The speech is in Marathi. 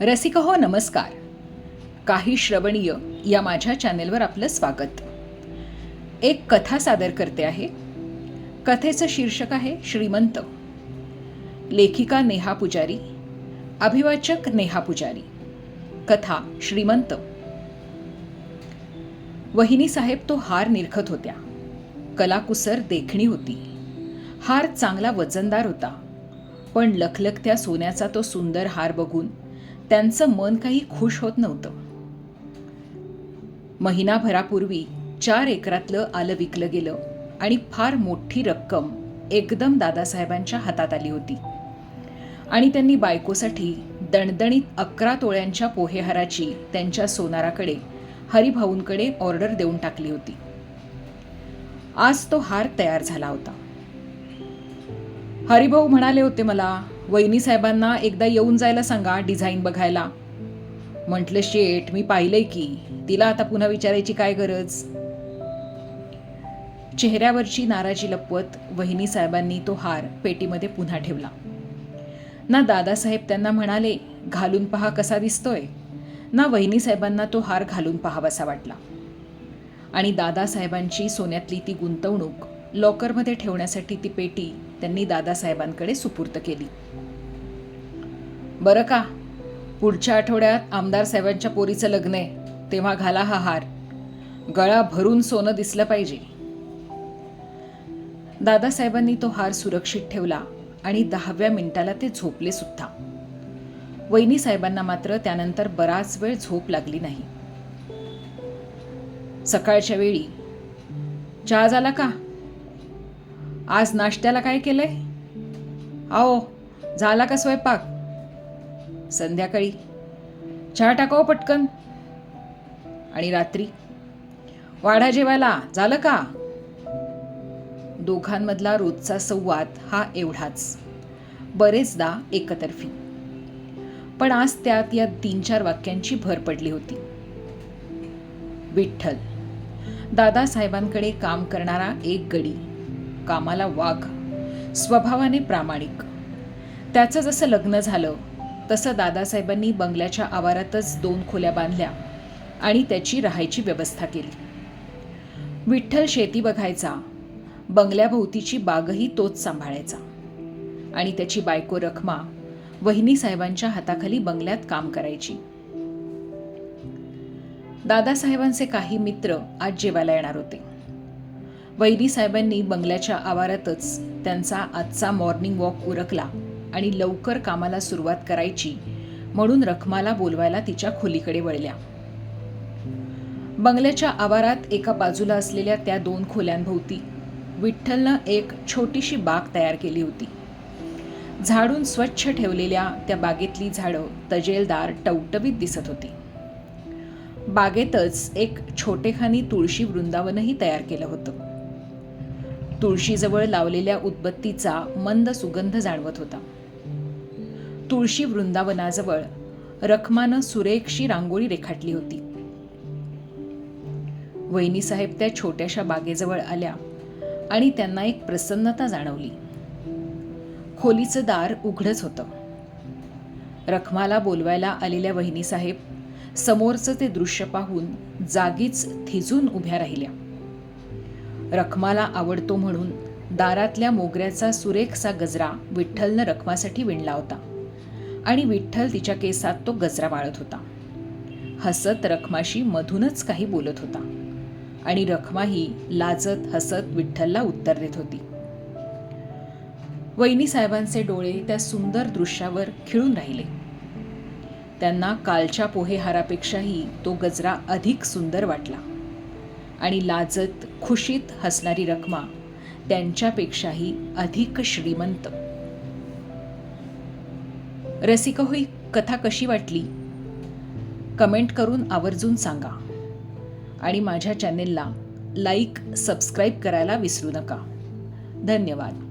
रसिक हो नमस्कार. काही श्रवणीय या माझ्या चॅनेलवर आपलं स्वागत. एक कथा सादर करते आहे. कथेचं शीर्षक आहे श्रीमंत. लेखिका नेहा पुजारी अभिवाचक नेहा पुजारी. कथा श्रीमंत. वहिनी साहेब तो हार निरखत होत्या. कलाकुसर देखणी होती. हार चांगला वजनदार होता. पण लखलखत्या सोन्याचा तो सुंदर हार बघून त्यांचं मन काही खुश होत नव्हतं. महिनाभरापूर्वी चार एकरातलं आलं विकलं गेलं आणि फार मोठी रक्कम एकदम दादासाहेबांच्या हातात आली होती. आणि त्यांनी बायकोसाठी दणदणीत अकरा तोळ्यांच्या पोहेहाराची त्यांच्या सोनाराकडे हरिभाऊंकडे ऑर्डर देऊन टाकली होती. आज तो हार तयार झाला होता. हरिभाऊ म्हणाले होते मला वहिनी साहेबांना एकदा येऊन जायला सांगा डिझाईन बघायला. म्हटलं शेठ मी पाहिलंय की. तिला आता पुन्हा विचारायची काय गरज? चेहऱ्यावरची नाराजी लपवत वहिनी साहेबांनी तो हार पेटीमध्ये पुन्हा ठेवला. ना दादासाहेब त्यांना म्हणाले घालून पहा कसा दिसतोय. ना वहिनी साहेबांना तो हार घालून पहावासा वाटला. आणि दादासाहेबांची सोन्यातली ती गुंतवणूक लॉकरमध्ये ठेवण्यासाठी ती पेटी त्यांनी दादासाहेबांकडे सुपूर्त केली. बरं का पुढच्या आठवड्यात आमदार साहेबांच्या पोरीचं लग्न आहे तेव्हा घाला हा हार. गळा भरून सोनं दिसलं पाहिजे. दादासाहेबांनी तो हार सुरक्षित ठेवला आणि दहाव्या मिनिटाला ते झोपले सुद्धा. वहिनी साहेबांना मात्र त्यानंतर बराच वेळ झोप लागली नाही. सकाळच्या वेळी चहा झाला का? आज नाश्त्याला काय केलंय? आओ झाला का स्वयंपाक? संध्याकाळी. चहा टाकाव पटकन. आणि रात्री. वाढा जेवायला झालं का? दोघांमधला रोजचा संवाद हा एवढाच. बरेचदा एकतर्फी. पण आज त्यात या तीन चार वाक्यांची भर पडली होती. विठ्ठल. दादासाहेबांकडे काम करणारा एक गडी. कामाला वाघ. स्वभावाने प्रामाणिक. त्याचं जसं लग्न झालं तसं दादासाहेबांनी बंगल्याच्या आवारातच दोन खोल्या बांधल्या आणि त्याची राहायची व्यवस्था केली. विठ्ठल शेती बघायचा. बंगल्याभोवतीची बागही तोच सांभाळायचा. आणि त्याची बायको रखमा वहिनी साहेबांच्या हाताखाली बंगल्यात काम करायची. दादासाहेबांचे काही मित्र आज जेवायला येणार होते. वैरी साहेबांनी बंगल्याच्या आवारातच त्यांचा आजचा मॉर्निंग वॉक उरकला आणि लवकर कामाला सुरुवात करायची म्हणून रखमाला बोलवायला तिच्या खोलीकडे वळल्या. बंगल्याच्या आवारात एका बाजूला असलेल्या त्या दोन खोल्यांभोवती विठ्ठलनं एक छोटीशी बाग तयार केली होती. झाडून स्वच्छ ठेवलेल्या त्या बागेतली झाडं तजेलदार टवटवीत दिसत होती. बागेतच एक छोटेखानी तुळशी वृंदावनही तयार केलं होतं. तुळशीजवळ लावलेल्या उदबत्तीचा मंद सुगंध जाणवत होता. तुळशी वृंदावनाजवळ रखमानं सुरेखशी रांगोळी रेखाटली होती. वहिनीसाहेब त्या छोट्याशा बागेजवळ आल्या आणि त्यांना एक प्रसन्नता जाणवली. खोलीचं दार उघडच होतं. रखमाला बोलवायला आलेल्या वहिनीसाहेब समोरचं ते दृश्य पाहून जागीच थिजून उभ्या राहिल्या. रखमाला आवडतो म्हणून दारातल्या मोगऱ्याचा सुरेखसा गजरा विठ्ठलनं रखमासाठी विणला होता. आणि विठ्ठल तिच्या केसात तो गजरा वाळत होता. हसत रखमाशी मधूनच काही बोलत होता. आणि रखमाही लाजत हसत विठ्ठलला उत्तर देत होती. वहिनी साहेबांचे डोळे त्या सुंदर दृश्यावर खिळून राहिले. त्यांना कालच्या पोहेहारापेक्षाही तो गजरा अधिक सुंदर वाटला. आणि लाजत खुशीत हसणारी रखमा त्यांच्यापेक्षाही अधिक श्रीमंत. रसिक होई कथा कशी वाटली? कमेंट करून आवर्जून सांगा. आणि माझ्या चॅनेलला लाईक सबस्क्राईब करायला विसरू नका. धन्यवाद.